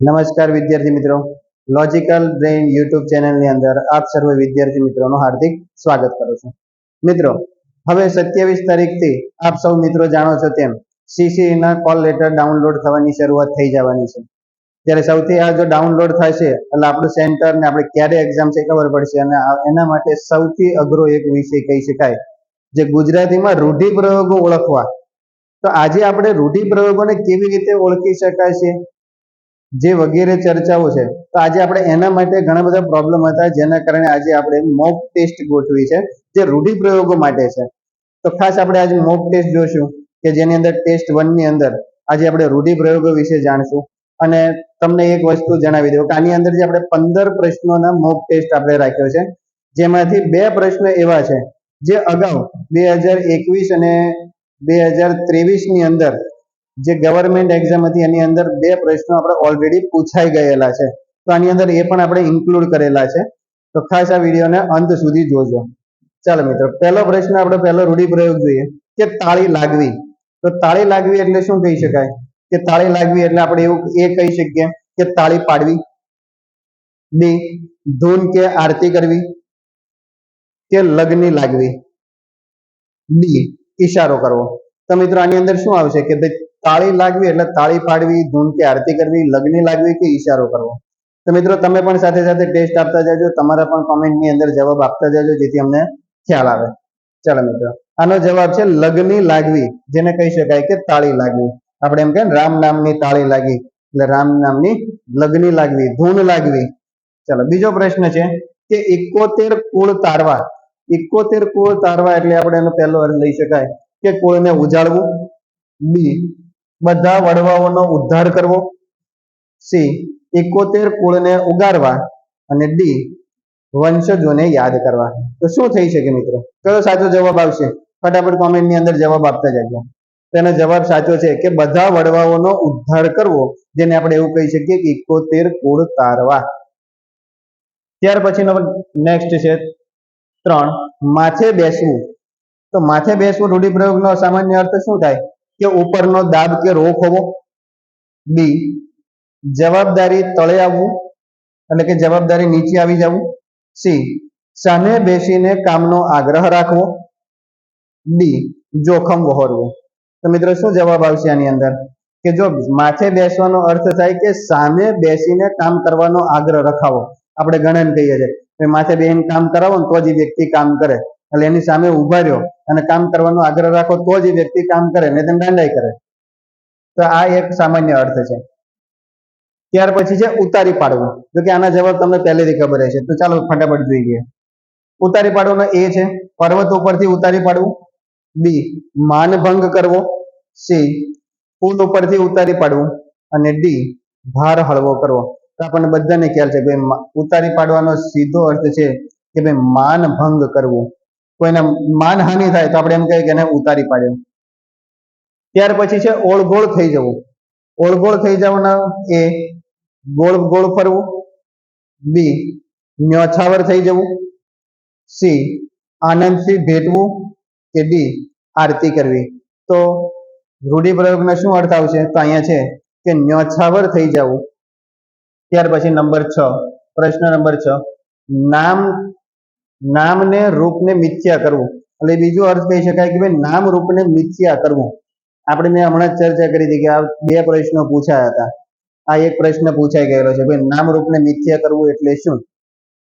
નમસ્કાર વિદ્યાર્થી મિત્રો. લોજિકલ બ્રેઇન યુટ્યુબ ચેનલની અંદર આપ સર્વ વિદ્યાર્થી મિત્રોનું હાર્દિક સ્વાગત કરું છું. મિત્રો, હવે સત્યાવીસ તારીખથી આપ સૌ મિત્રો જાણો છો તેમ CCE કોલ લેટર ડાઉનલોડ થવાની શરૂઆત થઈ જવાની છે. ત્યારે સૌથી આ જો ડાઉનલોડ થશે એટલે આપણું સેન્ટર ને આપણે ક્યારે એક્ઝામ છે ખબર પડશે અને એના માટે સૌથી અઘરો એક વિષય કહી શકાય, જે ગુજરાતીમાં રૂઢિપ્રયોગો ઓળખવા. તો આજે આપણે રૂઢિપ્રયોગોને કેવી રીતે ઓળખી શકાય છે? જે વગેરે ચર્ચાઓ છે, તો આજે આપણે એના માટે ઘણા બધા પ્રોબ્લેમ હતા, જેના કારણે આજે આપણે મોક ટેસ્ટ ગોઠવી છે, જે રૂઢિપ્રયોગો માટે છે. તો ખાસ આપણે આજે મોક ટેસ્ટ જોશું, કે જેની અંદર ટેસ્ટ વનની અંદર આજે આપણે રૂઢિપ્રયોગો વિશે જાણશું. અને તમને એક વસ્તુ જણાવી દઉં, કે આની અંદર જે આપણે પંદર પ્રશ્નોના મોક ટેસ્ટ આપણે રાખ્યો છે, જેમાંથી બે પ્રશ્ન એવા છે, જે અગાઉ બે હજાર એકવીસ અને બે હજાર ત્રેવીસની અંદર જે ગવર્મેન્ટ એક્ઝામ હતી, એની અંદર બે પ્રશ્નો આપણે ઓલરેડી પૂછાઈ ગયેલા છે. તો આની અંદર એ પણ આપણે ઇન્ક્લુડ કરેલા છે. તો ખાસ આ વિડીયોને અંત સુધી જોજો. ચાલો મિત્રો, પહેલો પ્રશ્ન આપણે પહેલો રૂઢિપ્રયોગ જોઈએ. કે તાળી લાગવી. તો તાળી લાગવી એટલે શું કહી શકાય? કે તાળી લાગવી એટલે આપણે એવું એ કહી શકીએ કે તાળી પાડવી. બી, ધૂન કે આરતી કરવી. કે લગ્ની લાગવી. બી, ઈશારો કરવો. તો મિત્રો આની અંદર શું આવશે? કે તાળી લાગવી એટલે તાળી પાડવી ધૂન કે આરતી કરવી, લગ્ન લાગવી કે ઈશારો કરવો? તો મિત્રો, તમે પણ સાથે સાથે ટેસ્ટ આપતા જજો, તમારા પણ કોમેન્ટની અંદર જવાબ આપતા જજો, જેથી અમને ખ્યાલ આવે. ચાલો મિત્રો, આનો જવાબ છે લગ્ની લાગવી, જેને કહી શકાય કે તાળી લાગવી. આપણે એમ કે રામ નામની તાળી લાગી, એટલે રામ નામની લગ્ની લાગવી, ધૂન લાગવી. ચાલો, બીજો પ્રશ્ન છે કે એકોતેર કુળ તારવા, એકોતેર કુળ તારવા એટલે આપણે એનો પહેલો અર્થ લઈ શકાય કે કુળને ઉજાડવું, બી બધા વડવાઓનો ઉદ્ધાર કરવો. સી એકોતેર કુળને ઉગારવા અને ડી વંશજોને યાદ કરવા. તો શું થઈ શકે મિત્રો? કયો સાચો જવાબ આવશે? ફટાફટ કોમેન્ટની અંદર જવાબ આપતા જજો. તેનો જવાબ સાચો છે કે બધા વડવાઓનો ઉદ્ધાર કરવો, જેને આપણે એવું કહી શકીએ કે એકોતેર કુળ તારવા. ત્યાર પછીનો નેક્સ્ટ છે ત્રણ, માથે બેસવું. તો માથે બેસવું રૂઢિપ્રયોગનો સામાન્ય અર્થ શું થાય? કે ઉપરનો દાબ કે રોક હોવો? બી, જવાબદારી તળે આવવું એટલે કે જવાબદારી નીચે આવી જવું? સી, સામે બેસીને કામનો આગ્રહ રાખવો? ડી, જોખમ વહોરવું. તો મિત્રો શું જવાબ આવશે આની અંદર? કે જો માથે બેસવાનો અર્થ થાય કે સામે બેસીને કામ કરવાનો આગ્રહ રખાવો. આપણે ગણન કહીએ છીએ. માથે બેહીને કામ કરાવો ને તો જ વ્યક્તિ કામ કરે. એટલે એની સામે ઊભા રહ્યો અને કામ કરવાનો આગ્રહ રાખો, તો જ એ વ્યક્તિ કામ કરે ને તો દાંડાઈ કરે. તો આ એક સામાન્ય અર્થ છે. ત્યાર પછી છે ઉતારી પાડવું. જો કે આના જવાબ તમને પહેલેથી ખબર હશે. તો ચાલો ફટાફટ જોઈએ ઉતારી પાડવાનો એ છે, પર્વત ઉપરથી ઉતારી પાડવું. બી માનભંગ કરવો. સી, પુલ ઉપરથી ઉતારી પાડવું. અને ડી, ભાર હળવો કરવો. તો આપણને બધાને ખ્યાલ છે ભાઈ, ઉતારી પાડવાનો સીધો અર્થ છે કે ભાઈ માનભંગ કરવું. કોઈને માનહાનિ થાય તો આપણે એમ કહીએ કે એને ઉતારી પાડ્યો. ત્યાર પછી છે ઓળગોળ થઈ જવું. ઓળગોળ થઈ જવાના એ ગોળ ગોળ ફરવું. બી ન્યોછાવર થઈ જવું. સી આનંદથી ભેટવું કે ડી આરતી કરવી. તો રૂઢિપ્રયોગનો શું અર્થ આવશે? તો અહીંયા છે કે ન્યોછાવર થઈ જવું. ત્યાર પછી નંબર છ, પ્રશ્ન નંબર છ, નામ નામને રૂપને મિથ્યા કરવું. એટલે બીજો અર્થ કહી શકાય કે ભાઈ નામ રૂપને મિથ્યા કરવું. આપણે મેં હમણાં જ ચર્ચા કરી હતી કે આ બે પ્રશ્નો પૂછાયા હતા. આ એક પ્રશ્ન પૂછાઈ ગયેલો છે, ભાઈ નામ રૂપને મિથ્યા કરવું એટલે શું?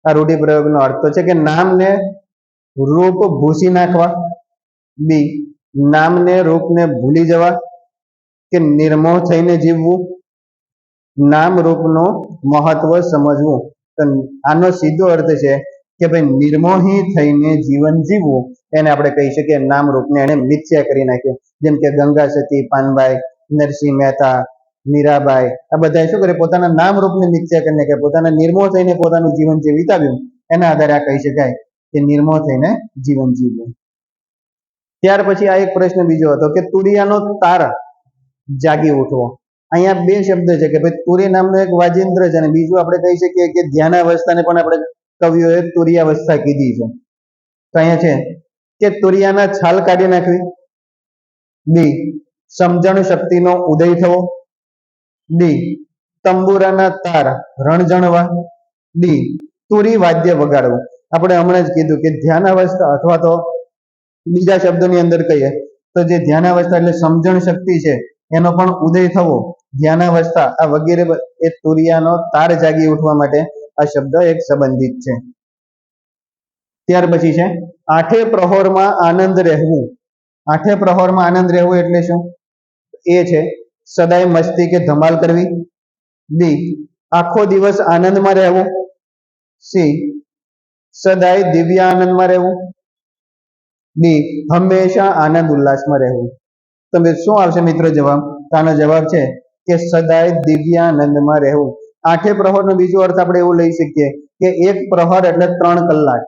આ રૂઢિપ્રયોગનો અર્થ તો છે કે નામને રૂપ ભૂસી નાખવા, બી, નામને રૂપને ભૂલી જવા કે નિર્મોહ થઈને જીવવું, નામ રૂપનું મહત્વ સમજવું. તો આનો સીધો અર્થ છે કે ભાઈ નિર્મોહી થઈને જીવન જીવવું, એને આપણે કહી શકીએ નામ રૂપને એને મિથ્યા કરી નાખ્યું. જેમ કે ગંગા સતી પાનબાઈ નરસિંહ મહેતા, મીરાબાઈ, આ બધા શું કરે પોતાના નામ રૂપને મિથ્યા કરી નાખ્યા. પોતાના નિર્મોહ થઈને પોતાનું જીવન જે વિતાવ્યું, એના આધારે આ કહી શકાય કે નિર્મોહ થઈને જીવન જીવવું ત્યાર પછી આ એક પ્રશ્ન બીજો હતો કે તુરિયાનો તાર જાગી ઉઠવો. અહીંયા બે શબ્દ છે કે ભાઈ તુરી નામનો એક વાજિંદ્ર છે અને બીજું આપણે કહી શકીએ કે ધ્યાન અવસ્થાને પણ આપણે કવિઓએ તુરિયાવસ્થા કીધી છે. તો અહીંયા છે, કે તુરિયાના છાલ કાઢી નાખવી. બી, સમજણ શક્તિનો ઉદય થવો. ડી તંબુરાના તાર રણજણવા ડી તુરી વાદ્ય વગાડવું. આપણે હમણાં જ કીધું કે ધ્યાન અવસ્થા અથવા તો બીજા શબ્દોની અંદર કહીએ, તો જે ધ્યાન અવસ્થા એટલે સમજણ શક્તિ છે, એનો પણ ઉદય થવો. ધ્યાન અવસ્થા આ વગેરે એ તુરિયાનો તાર જાગી ઉઠવા માટે આ શબ્દ એક સંબંધિત છે. ત્યાર પછી છે, આઠે પ્રહોરમાં આનંદ રહેવું. આઠે પ્રહોરમાં આનંદ રહેવું એટલે શું? એ છે, સદાય મસ્તી કે ધમાલ કરવી. બી, આખો દિવસ આનંદમાં રહેવું. સી, સદાય દિવ્ય આનંદમાં રહેવું. ડી, હંમેશા આનંદ ઉલ્લાસમાં રહેવું. તમે શું આવશે મિત્રો જવાબ? આનો જવાબ છે કે સદાય દિવ્ય આનંદમાં રહેવું. આઠે પ્રહરનો બીજો અર્થ આપણે એવું લઈ શકીએ કે એક પ્રહર એટલે ત્રણ કલાક.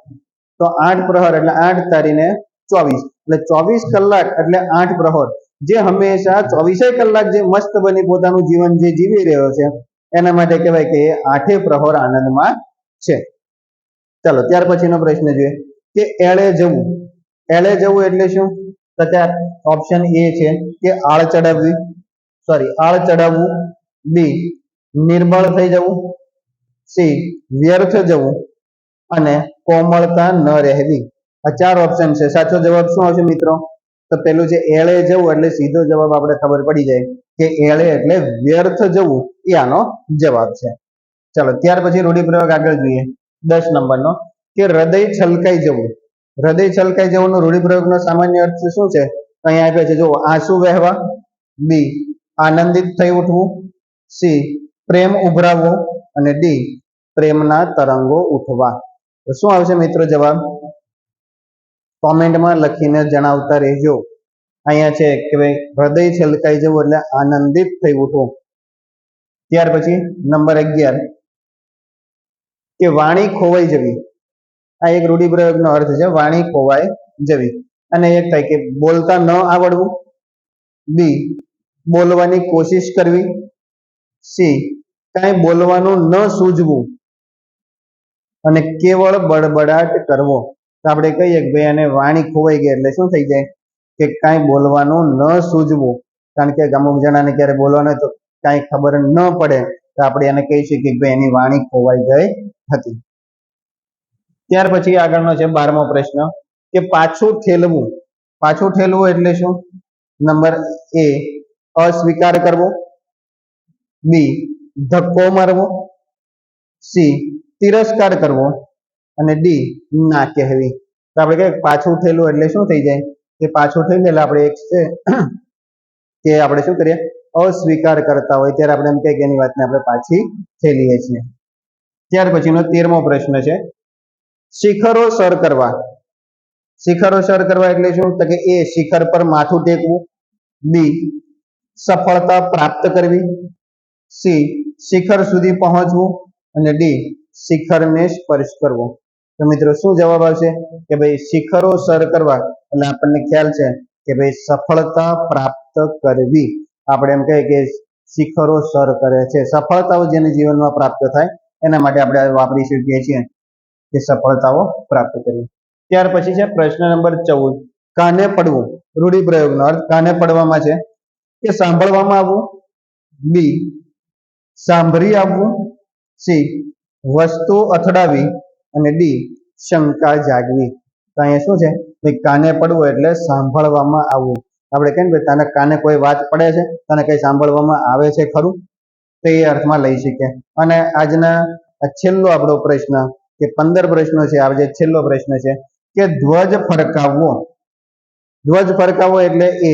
તો આઠ પ્રહર એટલે આઠ તારીને ચોવીસ. એટલે ચોવીસ કલાક એટલે આઠ પ્રહર. જે હંમેશા ચોવીસે કલાક જે મસ્ત બની પોતાનું જીવન જે જીવી રહ્યો છે, એના માટે કહેવાય કે આઠે પ્રહર આનંદમાં છે. ચાલો, ત્યાર પછીનો પ્રશ્ન જોઈએ. કે એળે જવું. એળે જવું એટલે શું? તો ત્યાં ઓપ્શન એ છે કે આળ ચડાવવી. સોરી આળ ચડાવવું બી. નિર્બળ થઈ જવું, સી, વ્યર્થ જવું અને કોમળતા ન રહેવી. આ ચાર ઓપ્શન છે. સાચો જવાબ શું આવશે મિત્રો? તો પેલું છે એળે જવું એટલે સીધો જવાબ આપણે ખબર પડી જાય કે એળે એટલે વ્યર્થ જવું. એ આનો જવાબ છે. ચાલો, ત્યાર પછી રૂઢિપ્રયોગ આગળ જોઈએ. દસ નંબરનો. કે હૃદય છલકાઈ જવું. હૃદય છલકાઈ જવાનું રૂઢિપ્રયોગનો સામાન્ય અર્થ શું છે? અહીંયા આપ્યો છે જો આંસુ વહેવા, બી, આનંદિત થઈ ઉઠવું, સી પ્રેમ ઉભરાવવો અને ડી પ્રેમના તરંગો ઉઠવા. શું આવશે મિત્રો જવાબ? કોમેન્ટમાં લખીને જણાવતા રહેજો. અહીંયા છે કે ભાઈ, હૃદય છલકાઈ જવું એટલે આનંદિત થઈ ઉઠવું ત્યાર પછી નંબર અગિયાર. કે વાણી ખોવાઈ જવી. આ એક રૂઢિપ્રયોગનો અર્થ છે, વાણી ખોવાઈ જવી. અને એક થાય કે બોલતા ન આવડવું. બી, બોલવાની કોશિશ કરવી. સી કાંઈ બોલવાનું ન સૂઝવું અને કેવળ બડબડાટ કરવો. તો આપણે કહીએ કે ભાઈ આને વાણી ખોવાઈ ગઈ એટલે શું થઈ જાય? કે કાંઈ બોલવાનું ન સૂઝવું. કારણ કે અમુક જણાને ક્યારે બોલવાનું તો કાંઈ ખબર ન પડે. તો આપણે એને કહી શકીએ કે ભાઈ એની વાણી ખોવાઈ ગઈ હતી. ત્યાર પછી આગળનો છે બારમો પ્રશ્ન, કે પાછું ઠેલવું. પાછું ઠેલવું એટલે શું? નંબર એ, અસ્વીકાર કરવો. બી ધક્કો મારવો, સી, તિરસ્કાર કરવો અને ડી, ના કહેવી. તો આપણે કહીએ પાછું થયેલું એટલે શું થઈ જાય? કે પાછું થઈને એટલે આપણે એક છે કે આપણે શું કરીએ? અસ્વીકાર કરતા હોય. ત્યારે આપણે એમ કહીએ કે એની વાતને આપણે પાછી ઠેલીએ છીએ. ત્યાર પછીનો તેરમો પ્રશ્ન છે. શિખરો સર કરવા. શિખરો સર કરવા એટલે શું? તો કે એ શિખર પર માથું ટેકવું. બી, સફળતા પ્રાપ્ત કરવી. સી શિખર સુધી પહોંચવું અને ડી શિખરને સ્પર્શ કરવો. તો મિત્રો, શું જવાબ આવશે? કે ભાઈ, શિખરો સર કરવા. એટલે આપણને ખ્યાલ છે કે ભાઈ, સફળતા પ્રાપ્ત કરવી. આપણે એમ કહીએ કે શિખરો સર કરે છે. સફળતાઓ જેને જીવનમાં પ્રાપ્ત થાય, એના માટે આપણે વાપરી શકીએ છીએ કે સફળતાઓ પ્રાપ્ત કરવી. ત્યાર પછી છે પ્રશ્ન નંબર ચૌદ. કાને પડવું? રૂઢિપ્રયોગનો અર્થ કાને પડવામાં છે? કે સાંભળવામાં આવવું? બી સાંભળી આવવું સી. વસ્તુ અથડાવી અને ડી. શંકા જાગવી. તો અહીંયા શું છે? ભાઈ, કાને પડવું એટલે સાંભળવામાં આવવું. આપણે કેમ ભાઈ તને કાને કોઈ વાત પડે છે? તને કંઈ સાંભળવામાં આવે છે ખરું? તે અર્થમાં લઈ શકીએ અને આજના છેલ્લો આપણો પ્રશ્ન, કે પંદર પ્રશ્નો છે, આ જે છેલ્લો પ્રશ્ન છે, કે ધ્વજ ફરકાવવો. ધ્વજ ફરકાવવો એટલે એ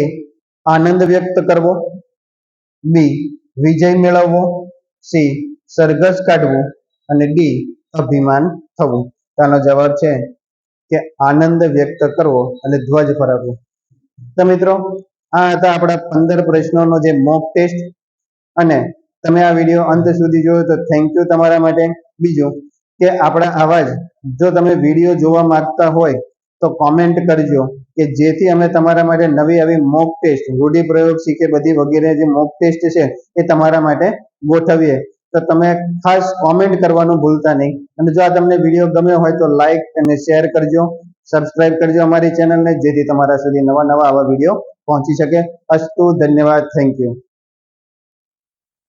આનંદ વ્યક્ત કરવો. બી. વિજય મેળવવો. સી, સરઘસ કાઢવું અને ડી, અભિમાન થવું. આનો જવાબ છે કે આનંદ વ્યક્ત કરવો અને ધ્વજ ફરકવો તો મિત્રો, આ હતા આપણા પંદર પ્રશ્નોનો જે મોક ટેસ્ટ અને તમે આ વીડિયો અંત સુધી જોયો તો થેન્ક યુ તમારા માટે. બીજું કે આપણા આવા જ જો તમે વીડિયો જોવા માંગતા હોય તો કોમેન્ટ કરજો કે જેથી અમે તમારા માટે નવી આવી મોક ટેસ્ટ રૂઢિપ્રયોગ શીખે બધી વગેરે જે મોક ટેસ્ટ છે એ તમારા માટે ગોઠવીએ, તો તમે ખાસ કોમેન્ટ કરવાનું ભૂલતા નહીં. અને જો આ તમને વીડિયો ગમ્યો હોય તો લાઈક અને શેર કરજો. સબસ્ક્રાઇબ કરજો અમારી ચેનલને જેથી તમારા સુધી નવા નવા આવા વીડિયો પહોંચી શકે. અસ્તુ, ધન્યવાદ. Thank you